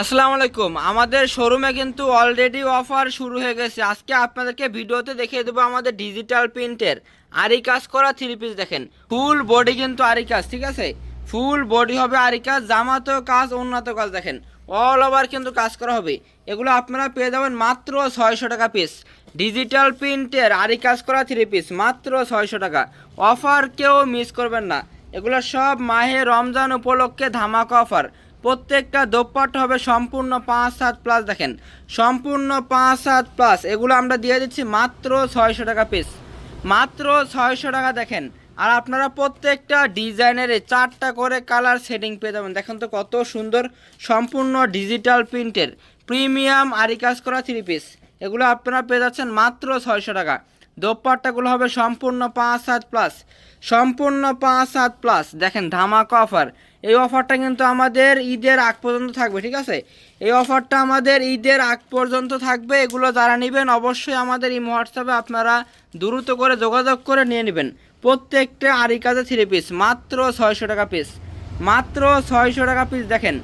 আসসালামু আলাইকুম। আমাদের শোরুমে কিন্তু অলরেডি অফার শুরু হয়ে গেছে। আজকে আপনাদেরকে ভিডিওতে দেখিয়ে দেবো আমাদের ডিজিটাল প্রিন্টের আরি কাজ করা থ্রি পিস দেখেন। ফুল বডি কিন্তু আরি কাজ, ঠিক আছে? ফুল বডি হবে আরি কাজ কাজ, উন্নত কাজ দেখেন। অল ওভার কিন্তু কাজ করা হবে। এগুলো আপনারা পেয়ে যাবেন মাত্র ছয়শো টাকা পিস ডিজিটাল প্রিন্টের আরি কাজ করা থ্রি পিস মাত্র ছয়শো টাকা। অফার কেউ মিস করবেন না। এগুলো সব মাহে রমজান উপলক্ষে ধামাকা অফার প্রত্যেকটা দোপাট্টা হবে সম্পূর্ণ পাঁচ সাত প্লাস দেখেন। সম্পূর্ণ পাঁচ সাত প্লাস এগুলো আমরা দিয়ে দিচ্ছি মাত্র ছয়শো টাকা পিস মাত্র ছয়শো টাকা, দেখেন। আর আপনারা প্রত্যেকটা ডিজাইনের চারটা করে কালার সেটিং পেয়ে যাবেন। দেখেন তো কত সুন্দর সম্পূর্ণ ডিজিটাল প্রিন্টের প্রিমিয়াম আরি কাজ করা থ্রি পিস এগুলো আপনারা পেয়ে যাচ্ছেন মাত্র ছয়শো টাকা। দোপাট্টাগুলো হবে সম্পূর্ণ পাঁচ সাত প্লাস সম্পূর্ণ পাঁচ সাত প্লাস দেখেন ধামাকা অফার এই অফারটা কিন্তু আমাদের ঈদের আগ পর্যন্ত থাকবে, ঠিক আছে? এই অফারটা আমাদের ঈদের আগ পর্যন্ত থাকবে। এগুলো যারা নেবেন, অবশ্যই আমাদের এই হোয়াটসঅ্যাপে আপনারা দ্রুত করে যোগাযোগ করে নিয়ে নেবেন। প্রত্যেকটা আরি কাজে থ্রি পিস মাত্র ছয়শো টাকা পিস মাত্র ছয়শো টাকা পিস দেখেন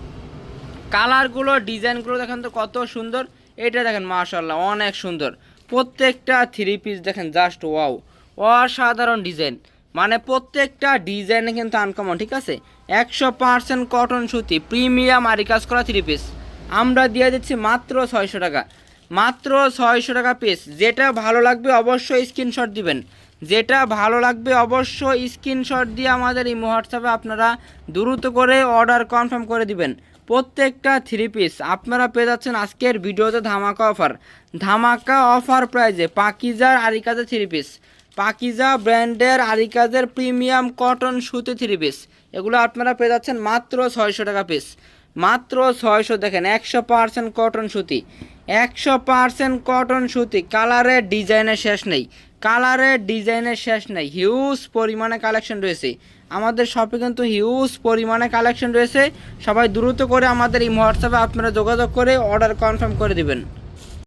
কালারগুলো ডিজাইনগুলো দেখেন তো কত সুন্দর। এটা দেখেন মাশাল্লাহ অনেক সুন্দর। প্রত্যেকটা থ্রি পিস দেখেন জাস্ট ওয়াও অসাধারণ ডিজাইন মানে প্রত্যেকটা ডিজাইনে কিন্তু আনকমন ঠিক আছে? একশো পার্সেন্ট কটন সুতি প্রিমিয়াম আরি কাজ করা থ্রি পিস আমরা দিয়ে দিচ্ছি মাত্র ছয়শো টাকা। মাত্র ছয়শো টাকা পিস যেটা ভালো লাগবে অবশ্যই স্ক্রিনশট দিবেন। যেটা ভালো লাগবে অবশ্যই স্ক্রিনশট দিয়ে আমাদের এই হোয়াটসঅ্যাপে আপনারা দ্রুত করে অর্ডার কনফার্ম করে দিবেন। প্রত্যেকটা থ্রি পিস আপনারা পেয়ে যাচ্ছেন আজকের ভিডিওতে ধামাকা অফার ধামাকা অফার প্রাইজে পাকিজার আরিকাজের থ্রি পিস পাকিজা ব্র্যান্ডের আরিকাজের প্রিমিয়াম কটন সুতি থ্রি পিস এগুলো আপনারা পেয়ে যাচ্ছেন মাত্র ছয়শো টাকা পিস মাত্র ছয়শো দেখেন, একশো পার্সেন্ট কটন সুতি একশো পারসেন্ট কটন সুতি কালারের ডিজাইনের শেষ নেই। কালারের ডিজাইনের শেষ নেই। হিউজ পরিমাণে কালেকশন রয়েছে। আমাদের শপে কিন্তু হিউজ পরিমাণে কালেকশন রয়েছে। সবাই দ্রুত করে আমাদের এই হোয়াটসঅ্যাপে আপনারা যোগাযোগ করে অর্ডার কনফার্ম করে দিবেন।